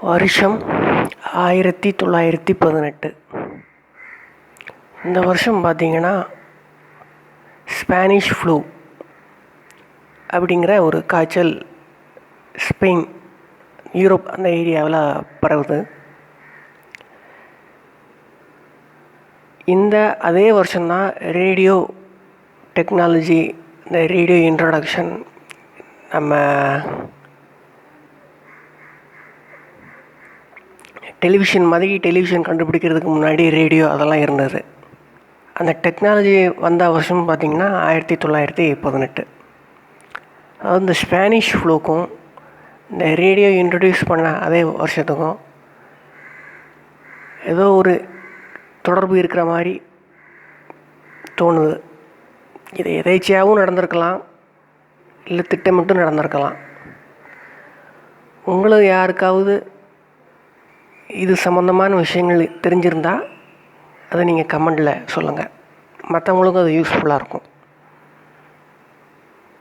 வருஷம் ஆயிரத்தி தொள்ளாயிரத்தி பதினெட்டு. இந்த வருஷம் பார்த்திங்கன்னா ஸ்பானிஷ் ஃப்ளூ அப்படிங்கிற ஒரு காய்ச்சல் ஸ்பெயின் யூரோப் அந்த ஏரியாவில் பரவுது. இந்த அதே வருஷம்தான் ரேடியோ டெக்னாலஜி இந்த ரேடியோ இன்ட்ரடக்ஷன் நம்ம டெலிவிஷன் மாதிரி டெலிவிஷன் கண்டுபிடிக்கிறதுக்கு முன்னாடி ரேடியோ அதெல்லாம் இருந்தது. அந்த டெக்னாலஜி வந்த வருஷம் பார்த்திங்கன்னா ஆயிரத்தி தொள்ளாயிரத்தி பதினெட்டு. அதாவது இந்த ஸ்பானிஷ் ஃப்ளூக்கும் இந்த ரேடியோ இன்ட்ரடியூஸ் பண்ண அதே வருஷத்துக்கும் ஏதோ ஒரு தொடர்பு இருக்கிற மாதிரி தோணுது. இது எதேச்சியாகவும் நடந்திருக்கலாம் இல்லை திட்டமிட்டும் நடந்திருக்கலாம். உங்களுக்கு யாருக்காவது இது சம்மந்தமான விஷயங்கள் தெரிஞ்சிருந்தால் அதை நீங்கள் கமெண்டில் சொல்லுங்கள் மற்றவங்களுக்கும் அது யூஸ்ஃபுல்லாக இருக்கும்.